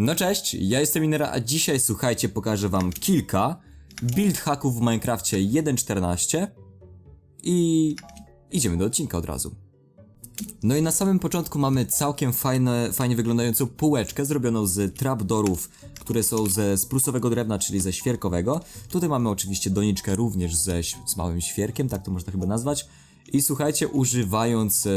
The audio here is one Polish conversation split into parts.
No cześć, ja jestem Inera, a dzisiaj słuchajcie, pokażę wam kilka build hacków w Minecrafcie 1.14 i idziemy do odcinka od razu. No i na samym początku mamy całkiem fajne, fajnie wyglądającą półeczkę zrobioną z trapdorów, które są ze sprusowego drewna, czyli ze świerkowego. Tutaj mamy oczywiście doniczkę również ze, z małym świerkiem, tak to można chyba nazwać. I słuchajcie, używając e,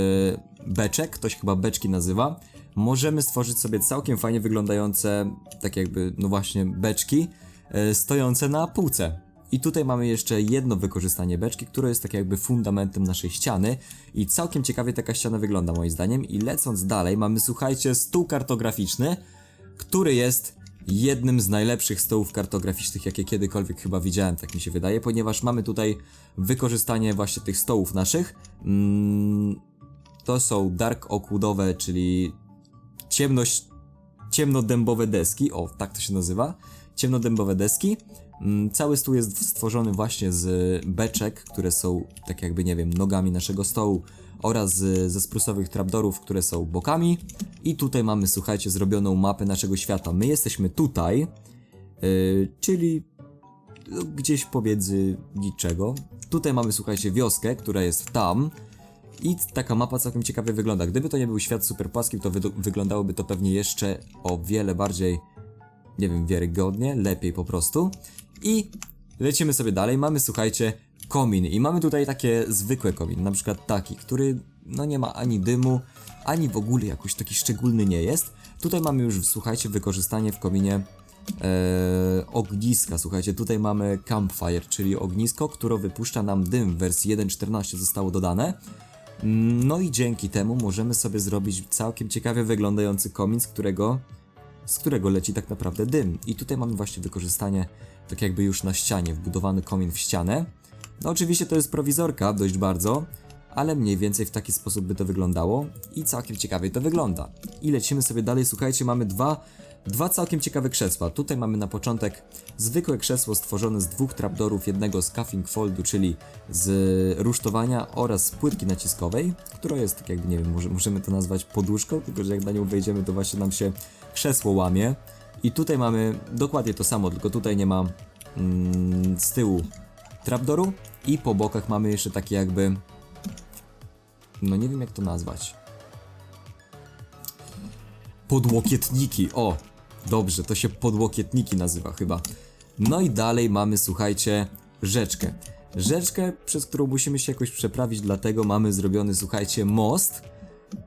beczek, to się chyba beczki nazywa, możemy stworzyć sobie całkiem fajnie wyglądające, tak jakby, no właśnie, beczki e, stojące na półce. I tutaj mamy jeszcze jedno wykorzystanie beczki, które jest tak jakby fundamentem naszej ściany i całkiem ciekawie taka ściana wygląda moim zdaniem i lecąc dalej mamy słuchajcie stół kartograficzny, który jest jednym z najlepszych stołów kartograficznych jakie kiedykolwiek chyba widziałem, tak mi się wydaje, ponieważ mamy tutaj wykorzystanie właśnie tych stołów naszych. Mm, to są dark oakwoodowe, czyli ciemność ciemnodębowe deski, o tak to się nazywa, ciemnodębowe deski. Mm, Cały stół jest stworzony właśnie z beczek, które są tak jakby, nie wiem, nogami naszego stołu oraz ze sprusowych trapdorów, które są bokami. I tutaj mamy, słuchajcie, zrobioną mapę naszego świata. My jesteśmy tutaj, yy, czyli no, gdzieś pomiędzy niczego. Tutaj mamy, słuchajcie, wioskę, która jest tam. I taka mapa całkiem ciekawie wygląda. Gdyby to nie był świat super płaski, to wy wyglądałoby to pewnie jeszcze o wiele bardziej, nie wiem, wiarygodnie, lepiej po prostu. I lecimy sobie dalej. Mamy, słuchajcie, komin. I mamy tutaj takie zwykłe komin, na przykład taki, który no nie ma ani dymu, ani w ogóle jakoś taki szczególny nie jest. Tutaj mamy już, słuchajcie, wykorzystanie w kominie e, ogniska. Słuchajcie, tutaj mamy campfire, czyli ognisko, które wypuszcza nam dym w wersji 1.14 zostało dodane. No i dzięki temu możemy sobie zrobić całkiem ciekawie wyglądający komin, z którego, z którego leci tak naprawdę dym. I tutaj mamy właśnie wykorzystanie, tak jakby już na ścianie, wbudowany komin w ścianę. No oczywiście to jest prowizorka, dość bardzo, ale mniej więcej w taki sposób by to wyglądało i całkiem ciekawie to wygląda. I lecimy sobie dalej, słuchajcie, mamy dwa, dwa całkiem ciekawe krzesła. Tutaj mamy na początek zwykłe krzesło stworzone z dwóch trapdorów, jednego z cuffing foldu, czyli z rusztowania oraz płytki naciskowej, która jest tak jakby, nie wiem, może, możemy to nazwać poduszką, tylko że jak na nią wejdziemy, to właśnie nam się krzesło łamie. I tutaj mamy dokładnie to samo, tylko tutaj nie ma mm, z tyłu trapdoru i po bokach mamy jeszcze takie jakby no nie wiem jak to nazwać. Podłokietniki, o! Dobrze, to się podłokietniki nazywa chyba. No i dalej mamy, słuchajcie, rzeczkę. Rzeczkę, przez którą musimy się jakoś przeprawić, dlatego mamy zrobiony, słuchajcie, most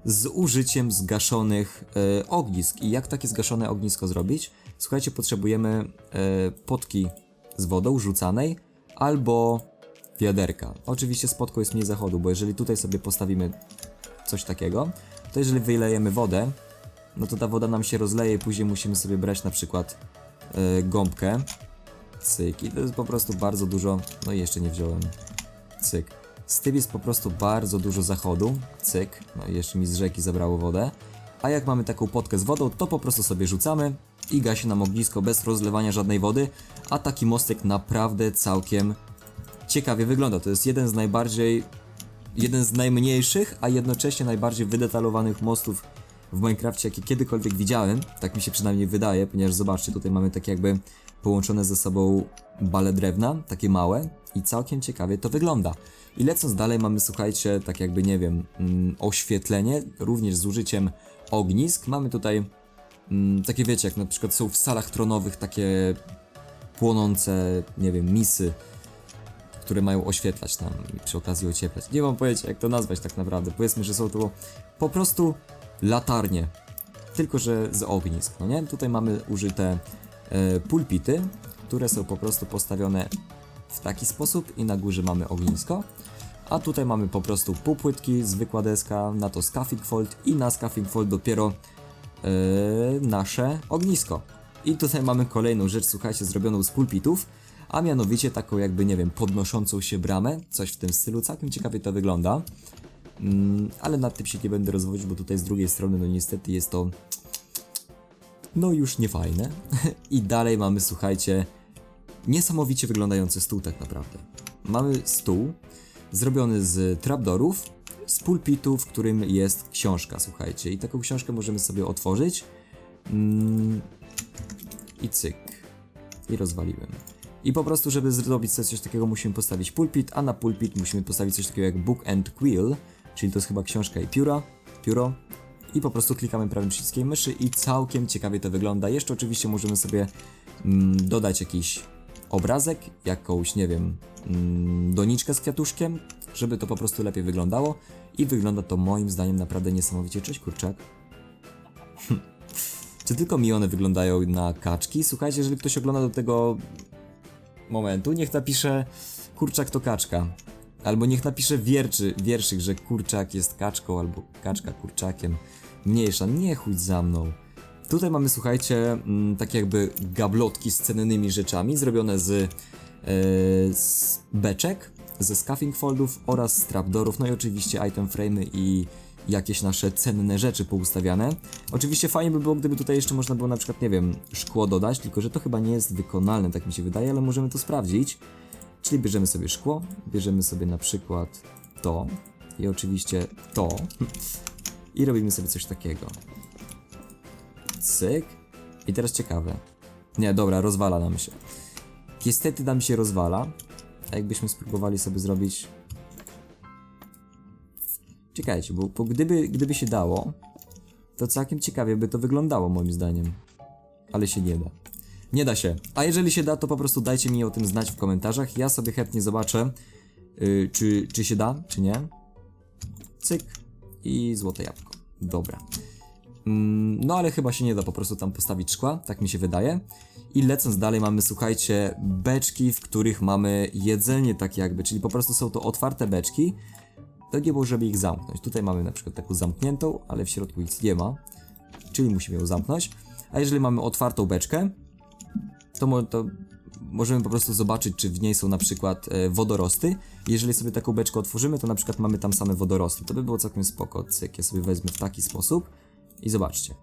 z użyciem zgaszonych e, ognisk. I jak takie zgaszone ognisko zrobić? Słuchajcie, potrzebujemy e, potki z wodą rzucanej albo wiaderka. Oczywiście spotko jest mniej zachodu, bo jeżeli tutaj sobie postawimy coś takiego, to jeżeli wylejemy wodę, no to ta woda nam się rozleje i później musimy sobie brać na przykład e, gąbkę, cyk. I to jest po prostu bardzo dużo, no i jeszcze nie wziąłem, cyk. Z tym jest po prostu bardzo dużo zachodu, cyk, no i jeszcze mi z rzeki zabrało wodę, a jak mamy taką potkę z wodą, to po prostu sobie rzucamy i gasi nam ognisko bez rozlewania żadnej wody, a taki mostek naprawdę całkiem ciekawie wygląda. To jest jeden z najbardziej, jeden z najmniejszych, a jednocześnie najbardziej wydetalowanych mostów w Minecrafcie, jakie kiedykolwiek widziałem. Tak mi się przynajmniej wydaje, ponieważ zobaczcie, tutaj mamy tak jakby połączone ze sobą bale drewna, takie małe i całkiem ciekawie to wygląda. I lecąc dalej mamy, słuchajcie, tak jakby, nie wiem, mm, oświetlenie, również z użyciem ognisk. Mamy tutaj mm, takie, wiecie, jak na przykład są w salach tronowych takie płonące, nie wiem, misy, które mają oświetlać nam i przy okazji ocieplać. Nie mam pojęcia jak to nazwać tak naprawdę. Powiedzmy, że są to po prostu latarnie, tylko że z ognisk, no nie? Tutaj mamy użyte e, pulpity, które są po prostu postawione w taki sposób i na górze mamy ognisko. A tutaj mamy po prostu półpłytki, zwykła deska, na to scaffold fold i na scaffold fold dopiero e, nasze ognisko. I tutaj mamy kolejną rzecz, słuchajcie, zrobioną z pulpitów, a mianowicie taką jakby, nie wiem, podnoszącą się bramę, coś w tym stylu, całkiem ciekawie to wygląda. Mm, ale nad tym się nie będę rozwodzić, bo tutaj z drugiej strony, no niestety jest to no już niefajne. I dalej mamy, słuchajcie, niesamowicie wyglądający stół tak naprawdę. Mamy stół zrobiony z trapdorów, z pulpitu, w którym jest książka, słuchajcie. I taką książkę możemy sobie otworzyć. Mm, i cyk. I rozwaliłem. I po prostu, żeby zrobić coś takiego, musimy postawić pulpit, a na pulpit musimy postawić coś takiego jak book and quill, czyli to jest chyba książka i pióra, pióro. I po prostu klikamy prawym przyciskiem myszy i całkiem ciekawie to wygląda. Jeszcze oczywiście możemy sobie mm, dodać jakiś obrazek, jakąś, nie wiem, mm, doniczkę z kwiatuszkiem, żeby to po prostu lepiej wyglądało. I wygląda to moim zdaniem naprawdę niesamowicie. Cześć kurczak. Czy tylko mi one wyglądają na kaczki? Słuchajcie, jeżeli ktoś ogląda do tego momentu, niech napisze kurczak to kaczka. Albo niech napisze wierczy, wierszyk, że kurczak jest kaczką, albo kaczka kurczakiem. Mniejsza, nie chuj za mną. Tutaj mamy, słuchajcie, mm, takie jakby gablotki z cennymi rzeczami, zrobione z, e, z beczek, ze scuffing foldów oraz z trapdoorów, no i oczywiście item frame'y i jakieś nasze cenne rzeczy poustawiane. Oczywiście fajnie by było, gdyby tutaj jeszcze można było na przykład, nie wiem, szkło dodać, tylko że to chyba nie jest wykonalne, tak mi się wydaje, ale możemy to sprawdzić. Czyli bierzemy sobie szkło, bierzemy sobie na przykład to i oczywiście to i robimy sobie coś takiego. Cyk. I teraz ciekawe. Nie, dobra, rozwala nam się. Niestety nam się rozwala. A jakbyśmy spróbowali sobie zrobić... Czekajcie, bo, bo gdyby, gdyby się dało, to całkiem ciekawie by to wyglądało moim zdaniem. Ale się nie da. Nie da się. A jeżeli się da, to po prostu dajcie mi o tym znać w komentarzach. Ja sobie chętnie zobaczę, yy, czy, czy się da, czy nie. Cyk. I złote jabłko. Dobra. Mm, no ale chyba się nie da po prostu tam postawić szkła, tak mi się wydaje. I lecąc dalej mamy, słuchajcie, beczki, w których mamy jedzenie tak jakby, czyli po prostu są to otwarte beczki. To nie było, żeby ich zamknąć. Tutaj mamy na przykład taką zamkniętą, ale w środku nic nie ma, czyli musimy ją zamknąć. A jeżeli mamy otwartą beczkę, to, mo to możemy po prostu zobaczyć, czy w niej są na przykład e, wodorosty. Jeżeli sobie taką beczkę otworzymy, to na przykład mamy tam same wodorosty. To by było całkiem spoko. Cyk, ja sobie wezmę w taki sposób i zobaczcie.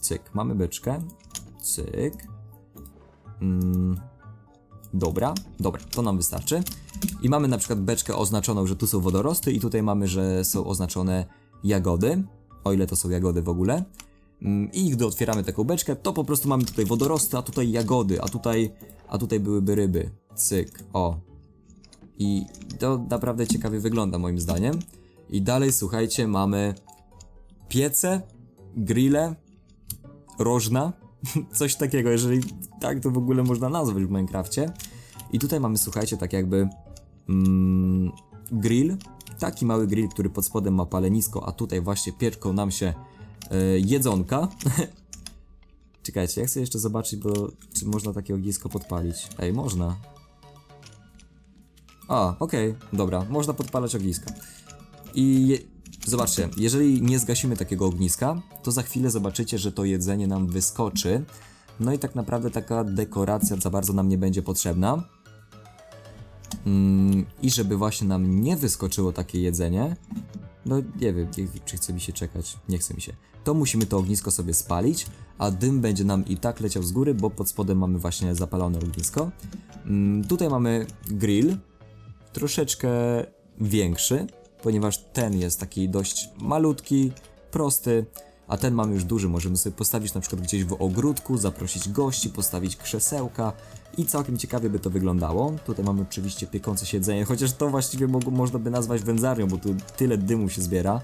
Cyk, mamy beczkę. Cyk. Mm. Dobra, dobra, to nam wystarczy. I mamy na przykład beczkę oznaczoną, że tu są wodorosty i tutaj mamy, że są oznaczone jagody, o ile to są jagody w ogóle. Mm, I gdy otwieramy taką beczkę, to po prostu mamy tutaj wodorosty, a tutaj jagody, a tutaj, a tutaj byłyby ryby. Cyk, o. I to naprawdę ciekawie wygląda moim zdaniem. I dalej, słuchajcie, mamy piece, grille, rożna, coś takiego, jeżeli tak to w ogóle można nazwać w Minecrafcie. I tutaj mamy, słuchajcie, tak jakby mm, grill, taki mały grill, który pod spodem ma palenisko, a tutaj właśnie pieczką nam się jedzonka. Czekajcie, ja chcę jeszcze zobaczyć, bo czy można takie ognisko podpalić. Ej, można. A, okej, dobra, można podpalać ogniska. I je, zobaczcie, jeżeli nie zgasimy takiego ogniska, to za chwilę zobaczycie, że to jedzenie nam wyskoczy. No i tak naprawdę taka dekoracja za bardzo nam nie będzie potrzebna. Mm, I żeby właśnie nam nie wyskoczyło takie jedzenie, no nie wiem, nie, czy chce mi się czekać, nie chce mi się. To musimy to ognisko sobie spalić, a dym będzie nam i tak leciał z góry, bo pod spodem mamy właśnie zapalone ognisko. Mm, tutaj mamy grill, troszeczkę większy, ponieważ ten jest taki dość malutki, prosty, a ten mamy już duży. Możemy sobie postawić na przykład gdzieś w ogródku, zaprosić gości, postawić krzesełka i całkiem ciekawie by to wyglądało. Tutaj mamy oczywiście piekące siedzenie, chociaż to właściwie mo można by nazwać wędzarnią, bo tu tyle dymu się zbiera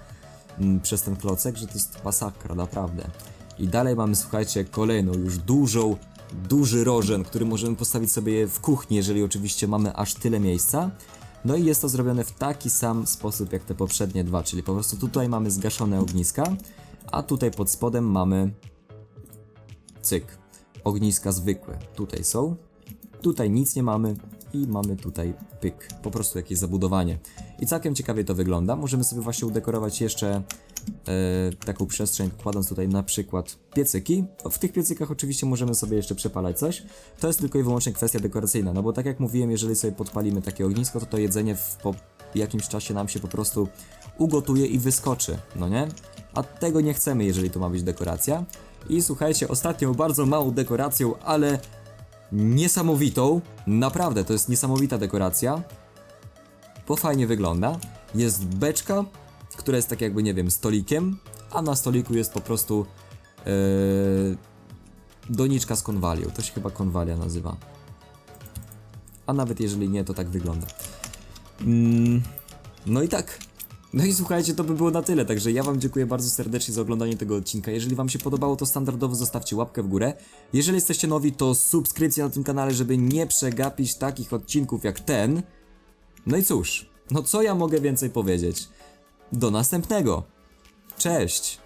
mm, przez ten klocek, że to jest masakra, naprawdę. I dalej mamy, słuchajcie, kolejną już dużą, duży rożen, który możemy postawić sobie w kuchni, jeżeli oczywiście mamy aż tyle miejsca. No i jest to zrobione w taki sam sposób jak te poprzednie dwa, czyli po prostu tutaj mamy zgaszone ogniska, a tutaj pod spodem mamy cyk, ogniska zwykłe. Tutaj są, tutaj nic nie mamy i mamy tutaj pyk, po prostu jakieś zabudowanie. I całkiem ciekawie to wygląda. Możemy sobie właśnie udekorować jeszcze e, taką przestrzeń, kładąc tutaj na przykład piecyki. W tych piecykach oczywiście możemy sobie jeszcze przepalać coś. To jest tylko i wyłącznie kwestia dekoracyjna, no bo tak jak mówiłem, jeżeli sobie podpalimy takie ognisko, to to jedzenie w po jakimś czasie nam się po prostu ugotuje i wyskoczy, no nie? A tego nie chcemy, jeżeli to ma być dekoracja. I słuchajcie, ostatnią bardzo małą dekoracją, ale niesamowitą, naprawdę to jest niesamowita dekoracja, bo fajnie wygląda. Jest beczka, która jest tak jakby, nie wiem, stolikiem, a na stoliku jest po prostu yy, doniczka z konwalią. To się chyba konwalia nazywa. A nawet jeżeli nie, to tak wygląda. Mm, no i tak. No i słuchajcie, to by było na tyle, także ja wam dziękuję bardzo serdecznie za oglądanie tego odcinka. Jeżeli wam się podobało, to standardowo zostawcie łapkę w górę. Jeżeli jesteście nowi, to subskrypcja na tym kanale, żeby nie przegapić takich odcinków jak ten. No i cóż, no co ja mogę więcej powiedzieć? Do następnego. Cześć!